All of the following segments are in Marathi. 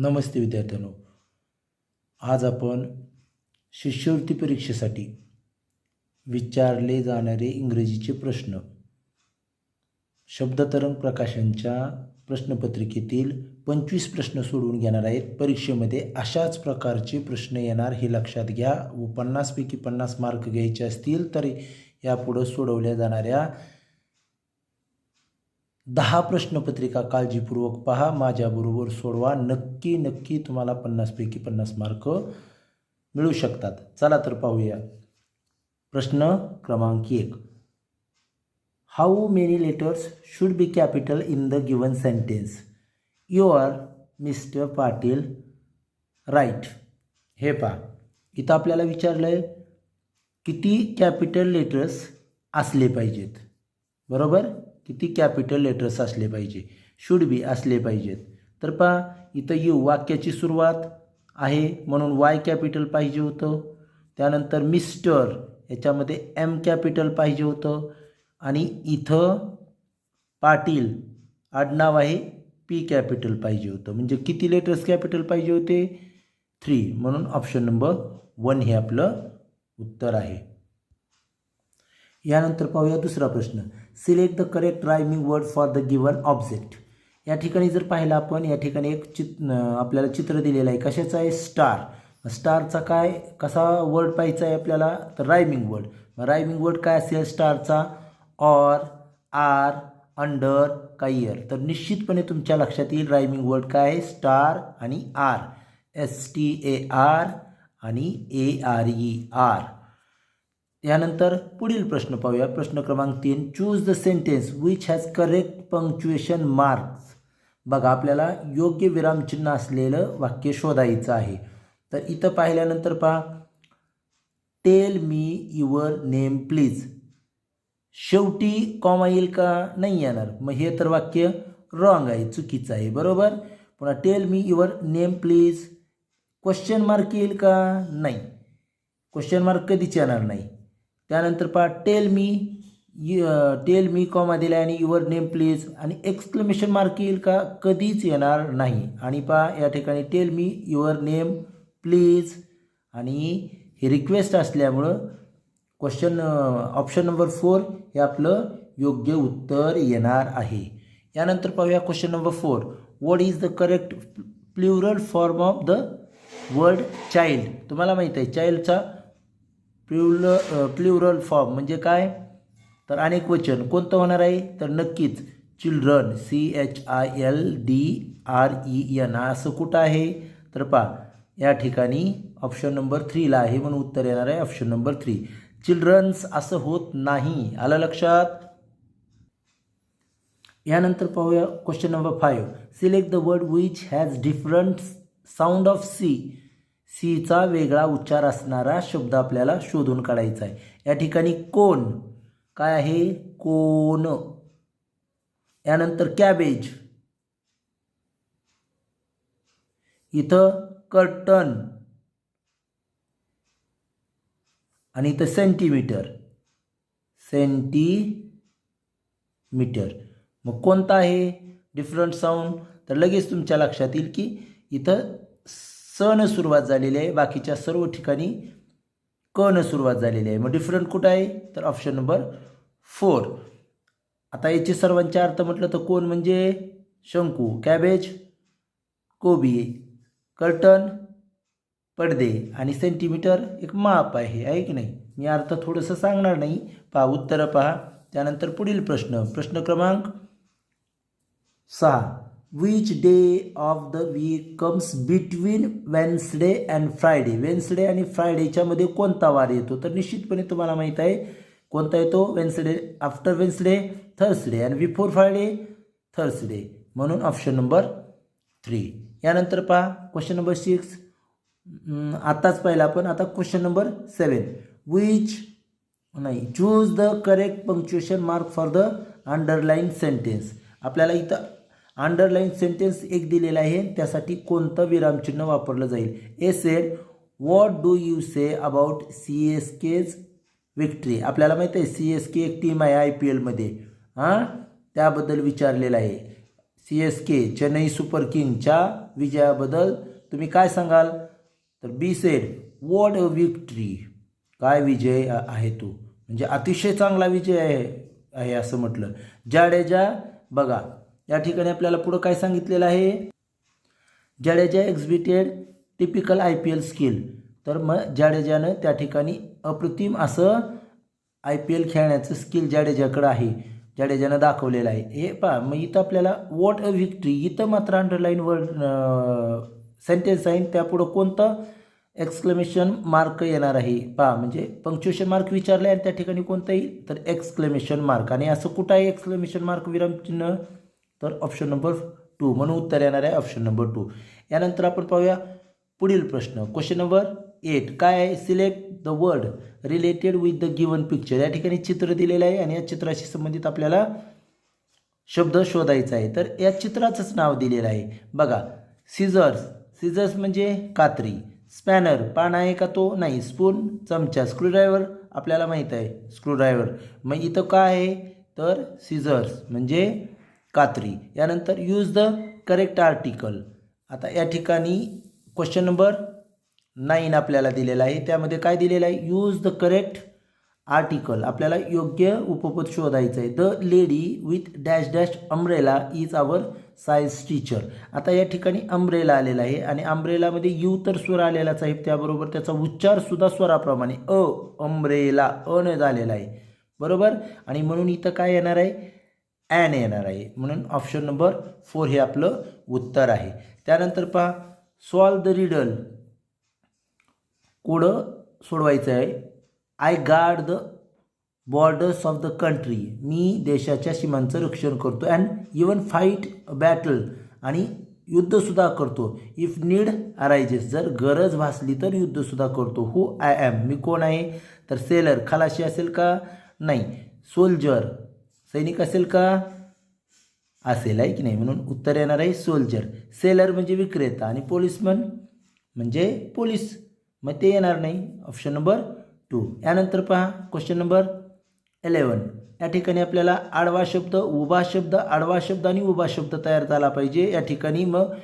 नमस्ते विद्यार्थ्यांनो. आज आपण शिष्यवृत्ती परीक्षेसाठी विचारले जाणारे इंग्रजीचे प्रश्न. शब्दतरंग प्रकाशनच्या प्रश्नपत्रिकेतील पंचवीस प्रश्न सोडवून घेणार आहेत. परीक्षेमध्ये अशाच प्रकारचे प्रश्न येणार हे लक्षात घ्या. व पन्नासपैकी पन्नास मार्क घ्यायचे असतील तर यापुढं सोडवल्या जाणाऱ्या दहा प्रश्नपत्रिका काळजीपूर्वक पहा माझ्याबरोबर सोडवा. नक्की नक्की तुम्हाला पन्नासपैकी पन्नास मार्क मिळू शकतात. चला तर पाहूया. प्रश्न क्रमांक एक. How many letters should be capital in the given sentence you are mister Patil right हे पहा. इथं आपल्याला विचारलं आहे किती कॅपिटल लेटर्स असले पाहिजेत? बरोबर? किती कॅपिटल लेटर्स असले पाहिजे? शुड बी असले पाहिजेत. तर पहा इथं यू वाक्याची सुरुवात आहे म्हणून वाय कॅपिटल पाहिजे होतं. त्यानंतर मिस्टर याच्यामध्ये एम कॅपिटल पाहिजे होतं. आणि इथं पाटील आडनाव आहे पी कॅपिटल पाहिजे होतं. म्हणजे किती लेटर्स कॅपिटल पाहिजे होते? थ्री म्हणून ऑप्शन नंबर वन हे आपलं उत्तर आहे. यानंतर पाहूया दुसरा प्रश्न. Select the correct rhyming word for the given object या ठिकाणी जर पाहिलं आपण या ठिकाणी एक चित आपल्याला चित्र दिलेलं आहे. कशाचं आहे? स्टार स्टारचा काय कसा वर्ड पाहायचा आहे आपल्याला? तर रायमिंग वर्ड रायमिंग वर्ड काय असेल? स्टारचा ऑर आर अंडर कायर तर निश्चितपणे तुमच्या लक्षात येईल रायमिंग वर्ड काय आहे? स्टार आणि R S T A R आणि ए आर ई आर यानंतर पुढील प्रश्न पाहूया. प्रश्न क्रमांक तीन. Choose the sentence which has correct punctuation marks बघा आपल्याला योग्य विरामचिन्ह असलेलं वाक्य शोधायचं आहे. तर इथं पाहिल्यानंतर पहा. Tell me your name please शेवटी कॉमा येईल का? नाही येणार. मग हे तर वाक्य रॉंग आहे चुकीचं आहे. बरोबर? पुन्हा tell me your name please question mark येईल का? नाही. क्वेश्चन मार्क कधीच येणार नाही. त्यानंतर पहा tell me tell me comma दिला आणि युअर नेम प्लीज आणि एक्सक्लेमेशन मार्क येईल का? कधीच येणार नाही. आणि पहा या ठिकाणी tell me your name please आणि हे रिक्वेस्ट असल्यामुळं क्वेश्चन ऑप्शन नंबर फोर हे आपलं योग्य उत्तर येणार आहे. यानंतर पाहूया question number four what is the correct plural form of the word child तुम्हाला माहीत आहे चाइल्डचा प्ल्युल प्ल्युरल फॉर्म म्हणजे काय? तर अनेक वचन. कोणतं होणार आहे? तर नक्कीच children C H I L D R E N असं कुठं आहे? तर पहा या ठिकाणी ऑप्शन नंबर थ्रीला आहे म्हणून उत्तर येणार आहे ऑप्शन नंबर थ्री चिल्ड्रन्स असं होत नाही. आलं लक्षात? यानंतर पाहूया question number five select the word which has different sound of C सीचा वेगळा उच्चार असणारा शब्द आपल्याला शोधून काढायचा आहे. या ठिकाणी कोण? काय आहे? कोण. यानंतर कॅबेज. इथं कर्टन. आणि इथं सेंटीमीटर. सेंटीमीटर. मग कोणता आहे? Different sound. तर लगेच तुमच्या लक्षात येईल की इथं सन सुरुवात झालेली आहे. बाकीच्या सर्व ठिकाणी कन सुरुवात झालेली आहे. मग डिफरंट कुठं आहे? तर ऑप्शन नंबर फोर आता याचे सर्वांचे अर्थ म्हटलं तर कोण म्हणजे? शंकू. कॅबेज कोबी कर्टन पडदे आणि सेंटीमीटर एक माप आहे. आहे की नाही? मी अर्थ थोडंसं सांगणार नाही. पहा उत्तरं पहा. त्यानंतर पुढील प्रश्न. प्रश्न क्रमांक सहा. Which day of the week comes between Wednesday and Friday Wednesday आणि फ्रायडेच्यामध्ये कोणता वार येतो? तर निश्चितपणे तुम्हाला माहीत आहे कोणता येतो? Wednesday after Wednesday Thursday and before Friday Thursday म्हणून ऑप्शन नंबर थ्री यानंतर पहा क्वेश्चन नंबर सिक्स आत्ताच पाहिला आपण. आता क्वेश्चन नंबर सेवन विच नाही choose the correct punctuation mark for the underline sentence आपल्याला इथं अंडरलाईन सेंटेन्स एक दिलेला आहे त्यासाठी कोणतं विरामचिन्ह वापरलं जाईल? A said what do you say about C S K victory आपल्याला माहीत आहे सी एस के एक टीम आहे आय पी एलमध्ये हां? त्याबद्दल विचारलेलं आहे. C S K Chennai super किंगच्या विजयाबद्दल तुम्ही काय सांगाल? तर B said what a victory काय विजय आहे तो? म्हणजे अतिशय चांगला विजय आहे आहे असं म्हटलं. जाडेजा बघा या ठिकाणी आपल्याला पुढं काय सांगितलेलं आहे? Jadeja exhibited typical I P L skill. तर मग जाडेजानं त्या ठिकाणी अप्रतिम असं आय पी एल खेळण्याचं स्किल जाडेजाकडं आहे. जाडेजानं दाखवलेलं आहे. हे पहा मग इथं आपल्याला वॉट अ व्हिक्ट्री इथं मात्र अंडरलाईन वर्ड सेंटेन्स आहे. त्यापुढं कोणतं? एक्सक्लेमेशन मार्क येणार आहे. पहा म्हणजे पंक्च्युएशन मार्क विचारलं आहे त्या ठिकाणी कोणतं येईल? तर एक्सक्लेमेशन मार्क आणि असं कुठं आहे एक्सक्लेमेशन मार्क विरामचिन्ह तर ऑप्शन नंबर टू म्हणून उत्तर येणार आहे ऑप्शन नंबर टू यानंतर आपण पाहूया पुढील प्रश्न. क्वेश्चन नंबर एट काय आहे? Select the word related with the given picture या ठिकाणी चित्र दिलेलं आहे आणि या चित्राशी संबंधित आपल्याला शब्द शोधायचा आहे. तर या चित्राचंच नाव दिलेलं आहे. बघा सिझर्स सिझर्स म्हणजे कात्री. स्पॅनर पान आहे का तो? नाही. स्पून चमचा. स्क्रूड्रायव्हर आपल्याला माहीत आहे. स्क्रूड्रायव्हर मग इथं काय आहे? तर सिझर्स म्हणजे कात्री. यानंतर यूज द करेक्ट आर्टिकल आता या ठिकाणी क्वेश्चन नंबर नाईन आपल्याला दिलेला आहे. त्यामध्ये काय दिलेलं आहे? यूज द करेक्ट आर्टिकल आपल्याला योग्य उपपद शोधायचं आहे. The lady with dash dash umbrella is our science teacher आता या ठिकाणी अम्ब्रेला आलेला आहे आणि अम्ब्रेलामध्ये यू तर स्वर आलेलाच आहे. त्याबरोबर त्याचा उच्चारसुद्धा स्वराप्रमाणे. अ अम्ब्रेला अ न झालेला आहे. बरोबर? आणि म्हणून इथं काय येणार आहे? ॲन येणार आहे. म्हणून ऑप्शन नंबर फोर हे आपलं उत्तर आहे. त्यानंतर पहा सॉल्व द रिडल. कोडं सोडवायचं आहे? I guard the borders of the country मी देशाच्या सीमांचं रक्षण करतो अँड इवन फाईट बॅटल आणि युद्धसुद्धा करतो. इफ नीड अरायजेस जर गरज भासली तर युद्धसुद्धा करतो. हू आय ॲम मी कोण आहे? तर सेलर खलाशी असेल का? नाही. सोल्जर सैनिक असेल का? असेल आहे की नाही? म्हणून उत्तर येणार आहे सोल्जर. सेलर म्हणजे विक्रेता आणि पोलिसमन म्हणजे पोलीस. मग ते येणार नाही. Option number two. यानंतर पहा क्वेश्चन नंबर इलेवन या ठिकाणी आपल्याला आडवा शब्द उभा शब्द आडवा शब्द आणि उभा शब्द तयार झाला पाहिजे. या ठिकाणी मग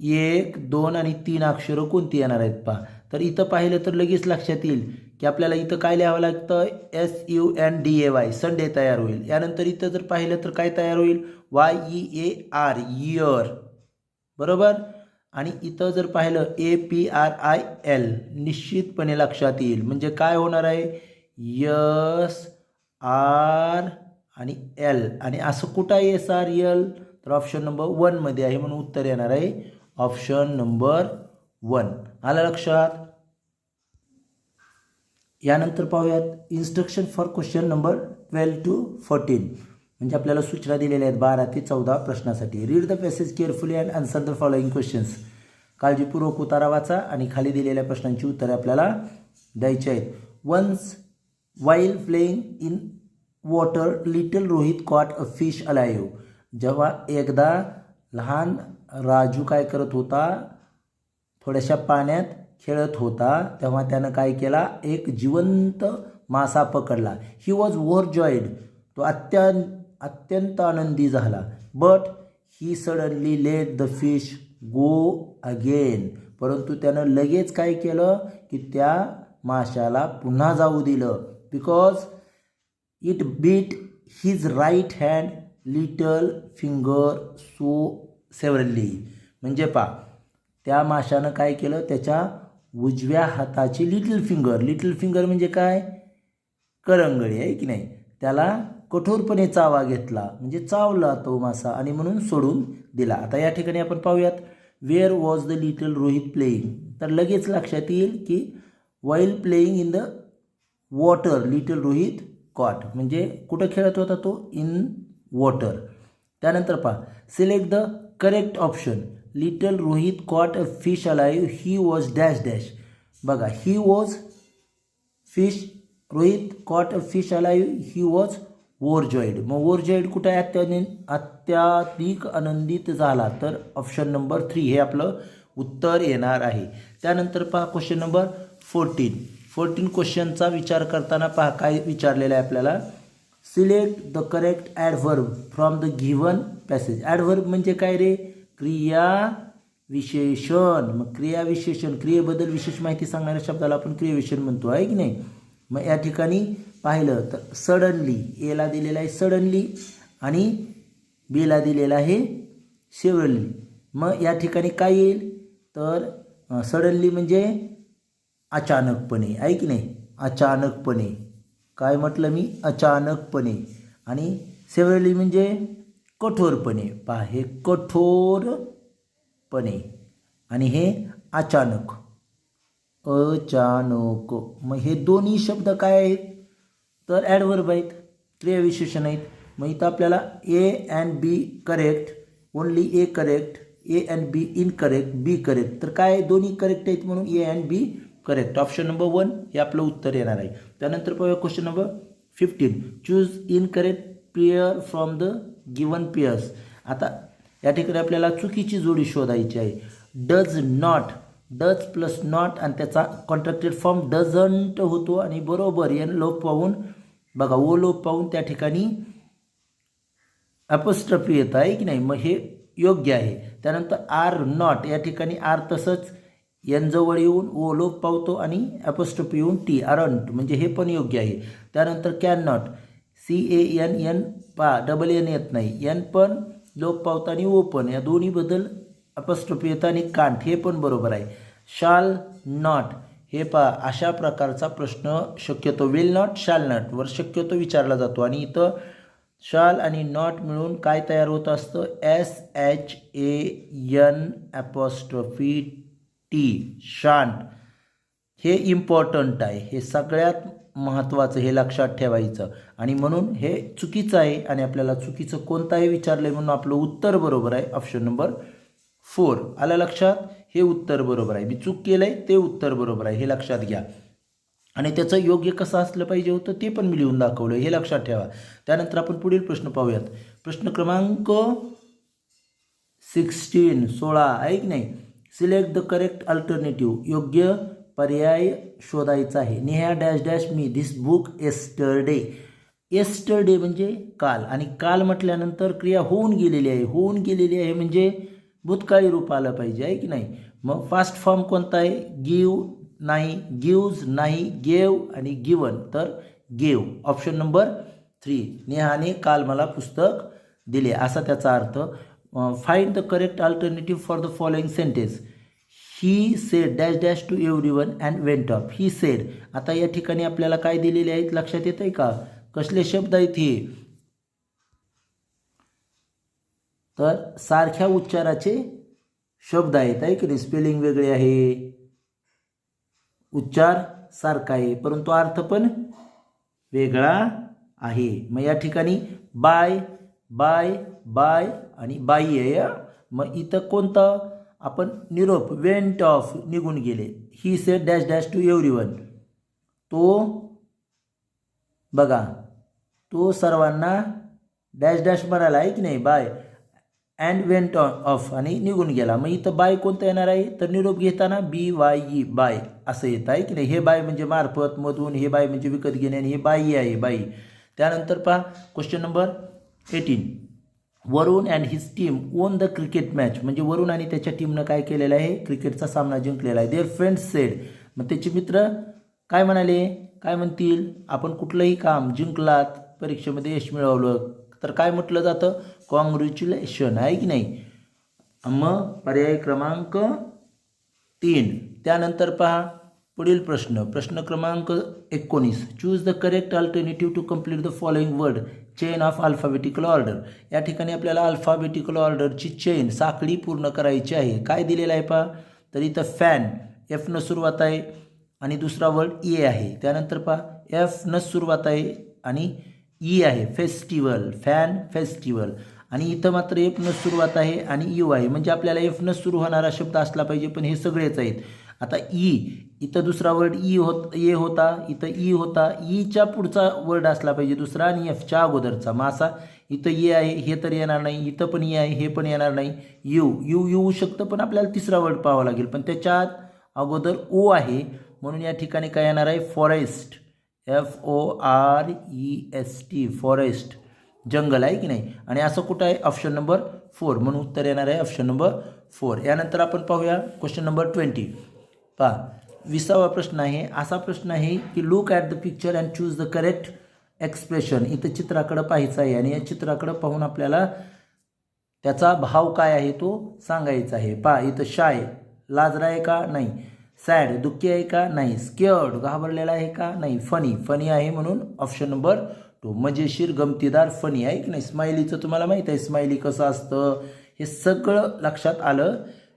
एक दोन आणि तीन अक्षरं कोणती येणार आहेत पहा. तर इथं पाहिलं तर लगेच लक्षात येईल की आपल्याला इथं काय लिहावं लागतं? S U N D A Y Sunday तयार होईल. यानंतर इथं जर पाहिलं तर काय तयार होईल? Y E A R year बरोबर? आणि इथं जर पाहिलं A P R I L निश्चितपणे लक्षात येईल. म्हणजे काय होणार आहे? यस आर आणि एल आणि असं कुठं आहे एस आर एल तर ऑप्शन नंबर वनमध्ये आहे म्हणून उत्तर येणार आहे. ऑप्शन नंबर वन आलं लक्षात? यानंतर पाहूयात instruction for question number twelve to fourteen म्हणजे आपल्याला सूचना दिलेल्या आहेत बारा ते चौदा प्रश्नासाठी. Read the passage carefully and answer the following questions काळजीपूर्वक उतारा वाचा आणि खाली दिलेल्या प्रश्नांची उत्तरे आपल्याला द्यायची आहेत. Once while playing in water little Rohit caught a fish alive जेव्हा एकदा लहान राजू काय करत होता? थोड्याशा पाण्यात खेळत होता तेव्हा त्यानं काय केला? एक जिवंत मासा पकडला. ही वॉज ओव्हर जॉईड तो अत्यंत अत्यंत आनंदी झाला. But he suddenly let the fish go again परंतु त्यानं लगेच काय केलं? की त्या माशाला पुन्हा जाऊ दिलं. Because it bit his right hand little finger so severely म्हणजे पा त्या माशानं काय केलं? त्याच्या उजव्या हाताची लिटल फिंगर लिटल फिंगर म्हणजे काय? करंगळी आहे की नाही? त्याला कठोरपणे चावा घेतला. म्हणजे चावला तो मासा आणि म्हणून सोडून दिला. आता या ठिकाणी आपण पाहूयात. Where was the little Rohit playing तर लगेच लक्षात येईल की while playing in the water little Rohit caught म्हणजे कुठं खेळत होता तो? इन वॉटर त्यानंतर पहा. Select the correct option little Rohit caught a fish alive he was dash dash बघा he was fish Rohit caught a fish alive he was overjoyed मग वोरजॉईड कुठं आहे? अत्याधिक अत्याधिक आनंदित झाला. तर ऑप्शन नंबर थ्री हे आपलं उत्तर येणार आहे. त्यानंतर पहा क्वेश्चन नंबर फोर्टीन फोर्टीन क्वेश्चनचा विचार करताना पहा काय विचारलेलं आहे आपल्याला. Select the correct adverb from the given passage adverb म्हणजे काय रे? क्रिया विशेषण मग क्रिया विशेषण क्रियेबद्दल विशेष माहिती सांगणाऱ्या शब्दाला आपण क्रियाविशेषण म्हणतो आहे की नाही? मग या ठिकाणी पाहिलं तर सडनली एला दिलेला आहे सडनली आणि बीला दिलेला आहे शेवरली मग या ठिकाणी काय येईल? तर सडनली म्हणजे अचानकपणे आहे की नाही? अचानकपणे. काय म्हटलं मी? अचानकपणे. आणि सेवरली म्हणजे कठोरपणे. पहा हे कठोरपणे. आणि हे अचानक. अचानक. मग हे दोन्ही शब्द काय आहेत? तर ॲडवर्ब आहेत क्रियाविशेषण आहेत. मग इथं आपल्याला A and B correct only A correct A and B incorrect B correct तर काय दोन्ही करेक्ट आहेत म्हणून A and B correct option number one हे आपलं उत्तर येणार आहे. त्यानंतर पाहूया question number fifteen choose incorrect player from the given pairs आता या ठिकाणी आपल्याला चुकीची जोडी शोधायची आहे. Does not does plus not आणि त्याचा कॉन्ट्रॅक्टेड फॉर्म डझंट होतो आणि बरोबर एन लोप पाहून बघा ओ लोप पाहून त्या ठिकाणी अपस्ट्रफी येत आहे की नाही? मग हे योग्य आहे. त्यानंतर आर नॉट या ठिकाणी आर तसंच एन जवळ येऊन ओ लोप पावतो आणि अपस्ट्रफी येऊन टी आरंट म्हणजे हे पण योग्य आहे. त्यानंतर can not C A N N पा डबल एन येत नाही. एन पण लोप पावता आणि ओपन पण या दोन्हीबद्दल अपस्ट्रफी येतं आणि कांट हे पण बरोबर आहे. शाल नॉट हे पा अशा प्रकारचा प्रश्न शक्यतो विल नॉट शाल नॉट वर शक्यतो विचारला जातो. आणि इथं शाल आणि नॉट मिळून काय तयार होत असतं? S H A N apostrophe T shan't हे इम्पॉर्टंट आहे. हे सगळ्यात महत्त्वाचं हे लक्षात ठेवायचं. आणि म्हणून हे चुकीचं आहे आणि आपल्याला चुकीचं कोणतं आहे विचारलं आहे म्हणून आपलं उत्तर बरोबर आहे. ऑप्शन नंबर फोर आलं लक्षात? हे उत्तर बरोबर आहे. मी चूक केलं आहे ते उत्तर बरोबर आहे. हे लक्षात घ्या. आणि त्याचं योग्य कसं असलं पाहिजे होतं ते पण मी लिहून दाखवलं हे लक्षात ठेवा. त्यानंतर आपण पुढील प्रश्न पाहूयात. प्रश्न क्रमांक सिक्स्टीन सोळा. आहे की नाही. सिलेक्ट द करेक्ट अल्टरनेटिव्ह योग्य पर्याय शोधायचा आहे. Neha dash dash me this book yesterday yesterday म्हणजे काल. आणि काल म्हटल्यानंतर क्रिया होऊन गेलेली आहे. होऊन गेलेली आहे म्हणजे भूतकाळी रूप आलं पाहिजे आहे की नाही? मग फास्ट फॉर्म कोणता आहे? गिव नाही गिव्ज नाही गेव आणि गिवन तर गेव ऑप्शन नंबर थ्री नेहाने काल मला पुस्तक दिले. असा त्याचा अर्थ find the correct alternative for the following sentence he said dash dash to everyone and went off he said आता या ठिकाणी आपल्याला काय दिलेले आहेत? लक्षात येत आहे का? कसले शब्द आहेत हे? तर सारख्या उच्चाराचे शब्द आहेत. आहे की नाही? स्पेलिंग वेगळे आहे. उच्चार सारखा आहे परंतु अर्थ पण वेगळा आहे. मग या ठिकाणी बाय बाय बाय आणि बाई आहे मग इथं कोणतं? आपण निरोप वेंट ऑफ निघून गेले. He said dash dash to everyone तो बघा तो सर्वांना डॅश डॅश म्हणाला आहे की नाही bye and went on off आणि निघून गेला. मग इथं बाय कोणतं येणार आहे? तर निरोप घेताना बी वाय ई बाय असं येतं आहे की नाही. हे बाय म्हणजे मार्फत मधून हे बाय म्हणजे विकत घेणे आणि हे बाई आहे बाई त्यानंतर पहा question number eighteen Varun and his team won the cricket match म्हणजे वरुण आणि त्याच्या टीमनं काय केलेलं आहे? क्रिकेटचा सामना जिंकलेला आहे. देअर फ्रेंड्स सेड मग त्याचे मित्र काय म्हणाले? काय म्हणतील? आपण कुठलंही काम जिंकलात परीक्षेमध्ये यश मिळवलं तर काय म्हटलं जातं? कॉंग्रॅच्युलेशन आहे की नाही? मग पर्याय क्रमांक तीन. त्यानंतर पहा पुढील प्रश्न. प्रश्न क्रमांक एकोणीस. Choose the correct alternative to complete the following word chain of alphabetical order या ठिकाणी आपल्याला अल्फाबेटिकल ऑर्डरची चेन साखळी पूर्ण करायची आहे. काय दिलेलं आहे पहा. तर इथं फॅन एफनं सुरुवात आहे आणि दुसरा वर्ड ए e आहे. त्यानंतर पहा. एफनं सुरुवात आहे आणि ई आहे. फेस्टिवल फॅन फेस्टिवल आणि इथं मात्र एफनं सुरुवात आहे आणि यू आहे. म्हणजे आपल्याला एफनं सुरू होणारा शब्द असला पाहिजे पण हे सगळेच आहेत. आता ई इथं दुसरा वर्ड ई होत ए होता इथं ई होता. ईच्या पुढचा वर्ड असला पाहिजे दुसरा आणि एफच्या अगोदरचा. मासा इथं ए आहे हे तर येणार नाही इथं पण ई आहे हे पण येणार नाही. यू यू येऊ शकतं पण आपल्याला तिसरा वर्ड पाहावा लागेल. पण त्याच्यात अगोदर ओ आहे म्हणून या ठिकाणी काय येणार आहे? Forest F O R E S T forest जंगल आहे की नाही? आणि असं कुठं आहे? ऑप्शन नंबर फोर म्हणून उत्तर येणार आहे ऑप्शन नंबर फोर यानंतर आपण पाहूया क्वेश्चन नंबर ट्वेंटी पहा विसावा प्रश्न आहे. असा प्रश्न आहे की look at the picture and choose the correct expression इथं चित्राकडं पाहायचं आहे आणि या चित्राकडं पाहून आपल्याला त्याचा भाव काय आहे तो सांगायचा आहे. पहा इथं शाय लाजरा आहे का? नाही. सॅड दुःखी आहे का? नाही. स्केअर्ड घाबरलेला आहे का? नाही. फनी फनी आहे म्हणून ऑप्शन नंबर टू मजेशीर गमतीदार फनी आहे की नाही? स्माइलीचं तुम्हाला माहीत आहे. स्माइली कसं असतं? हे सगळं लक्षात आलं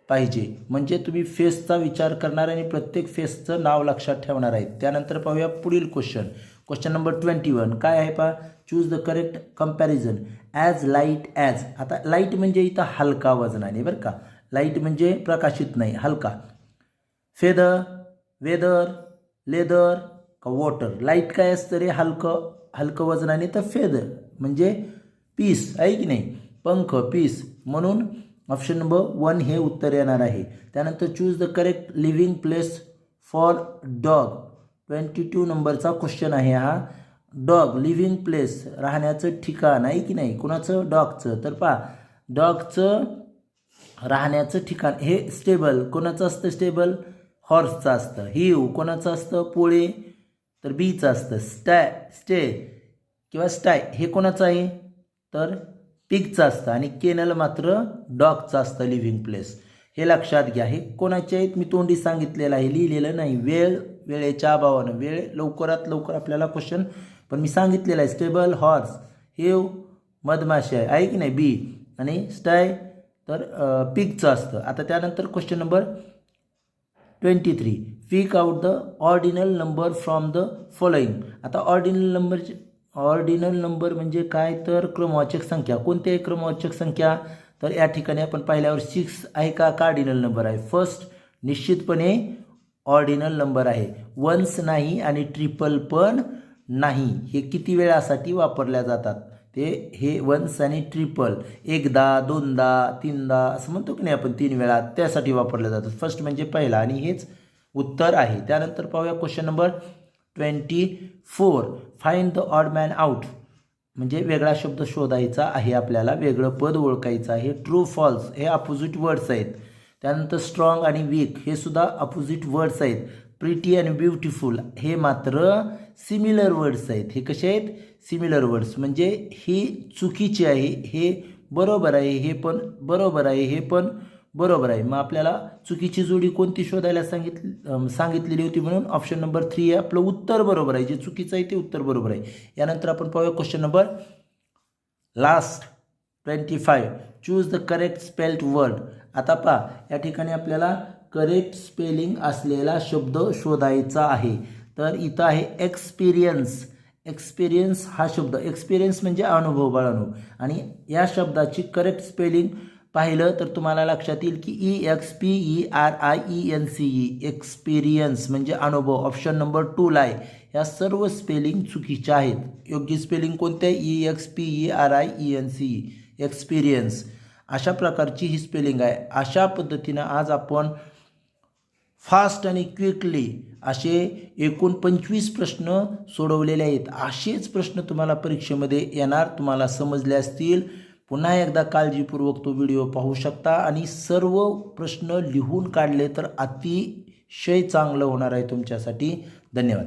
पाहिजे. म्हणजे तुम्ही फेसचा विचार करणार आणि प्रत्येक फेसचं नाव लक्षात ठेवणार आहे त्यानंतर पाहूया पुढील question question number twenty one काय आहे पा choose the correct comparison as light as आता लाइट म्हणजे इथं हलका वजनाने बरं का? लाइट म्हणजे प्रकाशित नाही हलका. फेदर वेदर लेदर का वॉटर लाइट काय असतं रे? हलकं हलकं वजनाने तर फेदर म्हणजे पीस आहे की नाही? पंख पीस म्हणून ऑप्शन नंबर वन हे उत्तर येणार आहे. त्यानंतर choose the correct living place for dog twenty two नंबरचा क्वेश्चन आहे हा. डॉग लिव्हिंग प्लेस राहण्याचं ठिकाण आहे की नाही? कुणाचं? डॉगचं तर पहा डॉगचं राहण्याचं ठिकाण हे स्टेबल कोणाचं असतं स्टेबल हॉर्सचं असतं. हिव कोणाचं असतं? पोळे. तर बीचं असतं. स्टॅ स्टे किंवा स्टाय हे कोणाचं आहे? तर पिगचं असतं आणि केनल मात्र डॉगचं असतं लिव्हिंग प्लेस हे लक्षात घ्या हे कोणाच्या आहेत? मी तोंडी सांगितलेलं आहे लिहिलेलं नाही. वेळ वेळेच्या अभावानं. वेळ लवकरात लवकर आपल्याला क्वेश्चन पण मी सांगितलेलं आहे स्टेबल हॉर्स हे मधमाशी आहे. आहे की नाही? बी आणि स्टाय तर पिकचं असतं. आता त्यानंतर question number twenty three pick out the ordinal number from the following आता ऑर्डिनल नंबरचे ऑर्डिनल नंबर म्हणजे काय? तर क्रमवाचक संख्या. कोणत्याही क्रमवाचक संख्या? तर या ठिकाणी आपण पाहिल्यावर सिक्स आहे का? कार्डिनल नंबर आहे? फर्स्ट निश्चितपणे ऑर्डिनल नंबर आहे. वन्स नाही आणि ट्रिपल पण नाही. हे किती वेळासाठी वापरल्या जातात? ते हे वन्स आणि ट्रिपल एकदा दोनदा तीनदा असं म्हणतो की नाही आपण तीन वेळा त्यासाठी वापरल्या जातात. फर्स्ट म्हणजे पहिला आणि हेच उत्तर आहे. त्यानंतर पाहूया question number twenty four find the odd man out म्हणजे वेगळा शब्द शोधायचा आहे आपल्याला वेगळं पद ओळखायचं आहे ट्रू फॉल्स हे अपोजिट वर्ड्स आहेत. त्यानंतर स्ट्रॉंग आणि वीक हे सुद्धा अपोजिट वर्ड्स आहेत. प्रिटी आणि ब्युटिफुल हे मात्र सिमिलर वर्ड्स आहेत. हे कसे आहेत? सिमिलर वर्ड्स म्हणजे ही चुकीची आहे हे बरोबर आहे हे पण बरोबर आहे हे पण बरोबर आहे. मग आपल्याला चुकीची जोडी कोणती शोधायला सांगितली सांगितलेली होती म्हणून ऑप्शन नंबर थ्री हे आपलं उत्तर बरोबर आहे. जे चुकीचं आहे ते उत्तर बरोबर आहे. यानंतर आपण पाहूया question number last twenty five choose the correct spelled word आता पहा या ठिकाणी आपल्याला करेक्ट स्पेलिंग असलेला शब्द शोधायचा आहे. तर इथं आहे एक्सपिरियन्स एक्सपिरियन्स हा शब्द. एक्सपिरियन्स म्हणजे अनुभव बाळानु. आणि या शब्दाची करेक्ट स्पेलिंग पाहिलं तर तुम्हाला लक्षात येईल की E X P E R I E N C E experience म्हणजे अनुभव. ऑप्शन नंबर टूला आहे. या सर्व स्पेलिंग चुकीच्या आहेत. योग्य स्पेलिंग कोणत्या E X P E R I E N C E experience अशा प्रकारची ही स्पेलिंग आहे. अशा पद्धतीनं आज आपण फास्ट आणि क्विकली असे एकूण पंचवीस प्रश्न सोडवलेले आहेत. असेच प्रश्न तुम्हाला परीक्षेमध्ये येणार तुम्हाला समजले असतील. पुन्हा एकदा काळजीपूर्वक तो व्हिडिओ पाहू शकता आणि सर्व प्रश्न लिहून काढले तर अतिशय चांगलं होणार आहे तुमच्यासाठी. धन्यवाद.